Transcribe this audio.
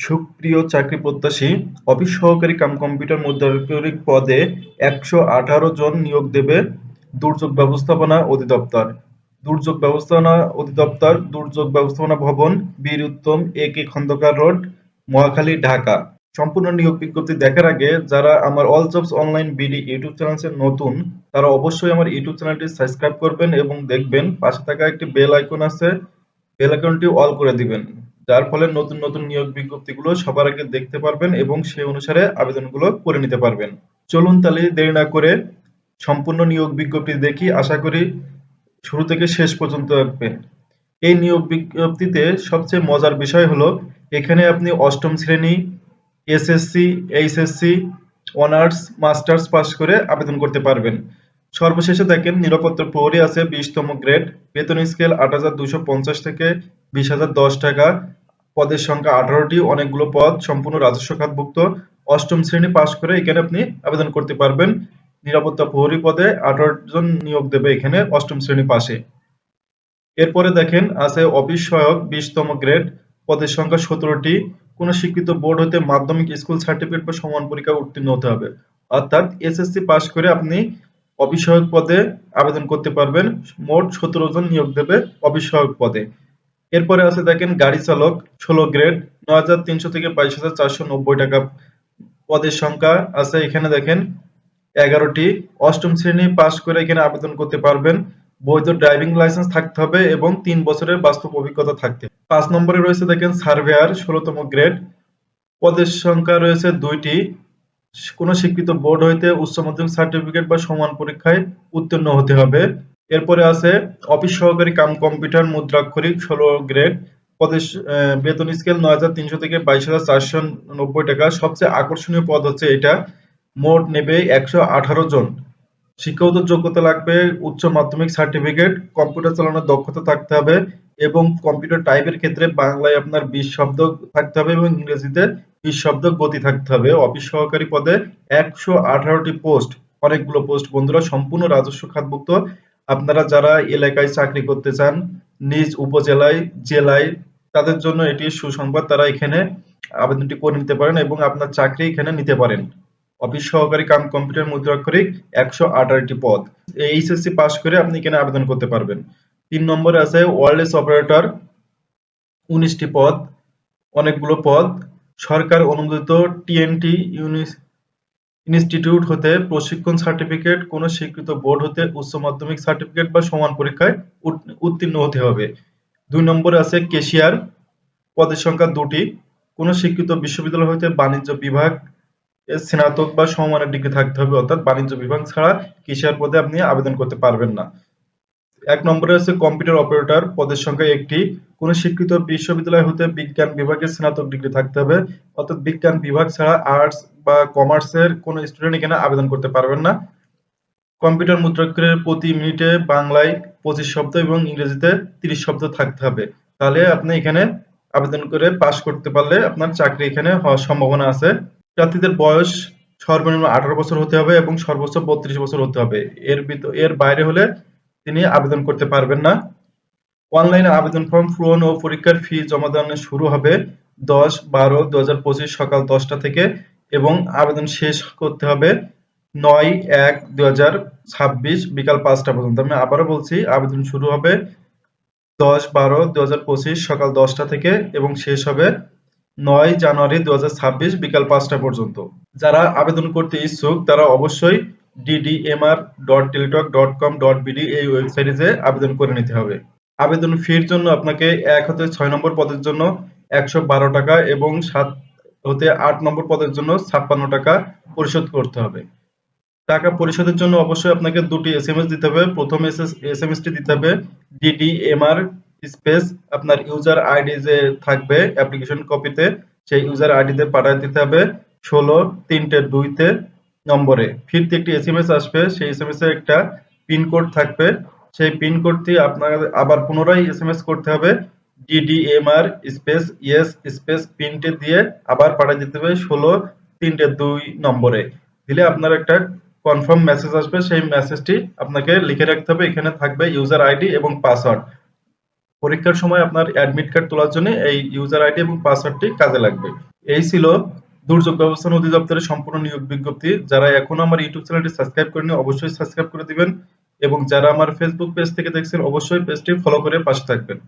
সুপ্রিয় চাকরি প্রত্যাশী, অফিস সহকারী কাম কম্পিউটার মুদ্রাক্ষরিক পদে একশো আঠারো জন নিয়োগ দেবে দুর্যোগ ব্যবস্থাপনা অধিদপ্তর। দুর্যোগ ব্যবস্থাপনা অধিদপ্তর, দুর্যোগ ব্যবস্থাপনা ভবন, Bir Uttam, A K Khandaker road, Mohakhali, Dhaka. সম্পূর্ণ নিয়োগ বিজ্ঞপ্তি দেখার আগে যারা আমার all jobs online BD YouTube চ্যানেলে নতুন, তারা অবশ্যই আমার ইউটিউব চ্যানেলটি সাবস্ক্রাইব করবেন এবং দেখবেন, পাশে থাকা একটি বেল আইকন আছে, বেল আইকনটি অল করে দিবেন। যার ফলে নতুন নতুন নিয়োগ বিজ্ঞপ্তিগুলো সবার আগে দেখতে পারবেন এবং সেই অনুসারে আবেদনগুলো করে নিতে পারবেন। চলুন তাহলে দেরি না করে সম্পূর্ণ নিয়োগ বিজ্ঞপ্তি দেখি। আশা করি শুরু থেকে শেষ পর্যন্ত রাখবেন এই নিয়োগ বিজ্ঞপ্তিতে সবচেয়ে মজার বিষয় হলো, এখানে আপনি অষ্টম শ্রেণি, SSC, HSC, honours, masters pass করে আবেদন করতে পারবেন। সর্বশেষে দেখেন নিরাপত্তা প্রহরী আছে বিশতম গ্রেড। বেতন স্কেল আট থেকে বিশ টাকা। পদের সংখ্যা আঠারোটি। অনেকগুলো পদ সম্পূর্ণ রাজস্ব খাতভুক্ত। অষ্টম শ্রেণি পাশ করে এখানে আপনি আবেদন করতে পারবেন। নিরাপত্তা প্রহরী পদে আঠারো জন নিয়োগ দেবে এখানে অষ্টম শ্রেণি পাশে। এরপরে দেখেন আছে অফিস সহায়ক বিশতম গ্রেড। পদের সংখ্যা সতেরোটি। কোন স্বীকৃত বোর্ড হতে মাধ্যমিক স্কুল সার্টিফিকেট বা সমান পরীক্ষা উত্তীর্ণ হতে হবে। অর্থাৎ এসএসসি পাশ করে আপনি সহায়ক পদে আবেদন করতে পারবেন। মোট সতেরো জন নিয়োগ দেবে সহায়ক পদে। এরপরে আছে দেখেন, গাড়ি চালক, ষোলো গ্রেড, নয় হাজার তিনশো থেকে বাইশ হাজার চারশো নব্বই টাকা পদের সংখ্যা আছে। এখানে দেখেন, এগারোটি অষ্টম শ্রেণি পাশ করে এখানে আবেদন করতে পারবেন। বৈধ ড্রাইভিং লাইসেন্স থাকতে হবে এবং তিন বছরের বাস্তব অভিজ্ঞতা থাকতে। পাঁচ নম্বরে রয়েছে দেখেন, সার্ভেয়ার, ষোলোতম গ্রেড, পদের সংখ্যা রয়েছে দুইটি। কোন স্বীকৃত বোর্ড হইতে উচ্চ মাধ্যমিক সার্টিফিকেট বা সমান পরীক্ষায় উত্তীর্ণ হতে হবে। এরপরে আছে, অফিস সহকারী কাম কম্পিউটার মুদ্রাক্ষরিক ষোলো গ্রেড, পদের বেতন স্কেল নয় হাজার তিনশো থেকে বাইশ হাজার চারশো নব্বই টাকা। সবচেয়ে আকর্ষণীয় পদ হচ্ছে এটা, মোট নেবে একশো আঠারো জন। শিক্ষাগত যোগ্যতা লাগবে, উচ্চ মাধ্যমিক সার্টিফিকেট, কম্পিউটার চালানোর দক্ষতা থাকতে হবে এবং কম্পিউটার টাইপের ক্ষেত্রে বাংলায় আপনার বিশ শব্দ থাকতে হবে এবং ইংরেজিতে বিশ শব্দ গতি থাকতে হবে। অফিস সহকারী পদে একশো আঠারোটি পোস্ট অনেকগুলো পোস্ট বন্ধুরা, সম্পূর্ণ রাজস্ব খাতভুক্ত। আপনারা যারা এলাকায় চাকরি করতে চান, নিজ উপজেলায়, জেলায়, তাদের জন্য এটি সুসংবাদ। তারা এখানে আবেদনটি করে নিতে পারেন এবং আপনার চাকরি এখানে নিতে পারেন। অফিস সহকারী কাম কম্পিউটার মুদ্রাক্ষরিক একশো আঠারোটি পদ। এইচএসসি পাস করে আপনি এখানে আবেদন করতে পারবেন। তিন নম্বরে আছে ওয়ারলেস অপারেটর, উনিশটি পদ, অনেকগুলো পদ। সরকার অনুমোদিত টিএনটি ইনস্টিটিউট হতে প্রশিক্ষণ সার্টিফিকেট, কোন স্বীকৃত বোর্ড হতে উচ্চ মাধ্যমিক সার্টিফিকেট বা সমান পরীক্ষায় উত্তীর্ণ হতে হবে। দুই নম্বরে আছে কেশিয়ার, পদের সংখ্যা দুটি। কোন স্বীকৃত বিশ্ববিদ্যালয় হতে বাণিজ্য বিভাগ স্নাতক বা সমমানের ডিগ্রি থাকতে হবে, অর্থাৎ বাণিজ্য বিভাগ ছাড়া কেশিয়ার পদে আপনি আবেদন করতে পারবেন না। এক নম্বরে আছে কম্পিউটার অপারেটর। পদের সংখ্যা একটি। কোন স্বীকৃত বিশ্ববিদ্যালয় হতে বিজ্ঞান বিভাগে স্নাতক ডিগ্রি থাকতে হবে। অর্থাৎ বিজ্ঞান বিভাগ ছাড়া আর্টস বা কমার্সের কোন স্টুডেন্ট এখানে আবেদন করতে পারবেন না। কম্পিউটার মুদ্রাক্ষরের প্রতি মিনিটে বাংলায় পঁচিশ শব্দ এবং ইংরেজিতে তিরিশ শব্দ থাকতে হবে। তাহলে আপনি এখানে আবেদন করে পাশ করতে পারলে আপনার চাকরি এখানে হওয়ার সম্ভাবনা আছে। প্রার্থীদের বয়স সর্বনিম্ন আঠারো বছর হতে হবে এবং সর্বোচ্চ বত্রিশ বছর হতে হবে। এর এর বাইরে হলে তিনি আবেদন করতে পারবেন না। অনলাইনে আবেদন ফর্ম পূরণ ও পরীক্ষার ফি জমা দান শুরু হবে দশ বারো দু সকাল দশটা থেকে এবং আবেদন শেষ করতে হবে নয় এক দু বিকাল পাঁচটা পর্যন্ত। আমি আবারও বলছি, আবেদন শুরু হবে দশ বারো দু সকাল দশটা থেকে এবং শেষ হবে নয় জানুয়ারি দু হাজার ছাব্বিশ বিকাল পাঁচটা পর্যন্ত। যারা আবেদন করতে ইচ্ছুক, তারা অবশ্যই ddmr.teletalk.com.bd এই ওয়েবসাইটে যে আবেদন করে নিতে হবে। আবেদন ফির জন্য আপনাকে এক হতে ছয় নম্বর পদের জন্য একশো বারো টাকা এবং সাত হতে আট নম্বর পদের জন্য ছাপ্পান্ন টাকা পরিশোধ করতে হবে। টাকা পরিশোধের জন্য অবশ্যই আপনাকে দুটি এস দিতে হবে। প্রথম এস এম টি দিতে হবে ডিডিএমআর স্পেস আপনার ইউজার আইডি যে থাকবে অ্যাপ্লিকেশন কপিতে সেই ইউজার আইডিতে পাঠিয়ে দিতে হবে। ষোলো তিনটে দুইতে নম্বরে। ফিরতে একটি এসএমএস আসবে, সেই এসএমএস এর একটা পিনকোড থাকবে। সেই পিনকোডটি আপনার আবার পুনরায় এসএমএস করতে হবে। ডিডিএমআর স্পেস ইয়েস স্পেস পিনটে দিয়ে আবার পাঠিয়ে দিতে হবে ষোলো তিনটে দুই নম্বরে। দিলে আপনার একটা কনফার্ম মেসেজ আসবে, সেই মেসেজটি আপনাকে লিখে রাখতে হবে। এখানে থাকবে ইউজার আইডি এবং পাসওয়ার্ড পরীক্ষার সময় আপনার অ্যাডমিট কার্ড তোলার জন্য এই ইউজার আইডি এবং পাসওয়ার্ডটি কাজে লাগবে। এই ছিল দুর্যোগ ব্যবস্থাপনা অধিদপ্তরের সম্পূর্ণ নিয়োগ বিজ্ঞপ্তি। যারা এখনও আমার ইউটিউব চ্যানেলটি সাবস্ক্রাইব করেনি অবশ্যই সাবস্ক্রাইব করে দিবেন এবং যারা আমার ফেসবুক পেজ থেকে দেখছেন, অবশ্যই পেজটি ফলো করে পাশে থাকবেন।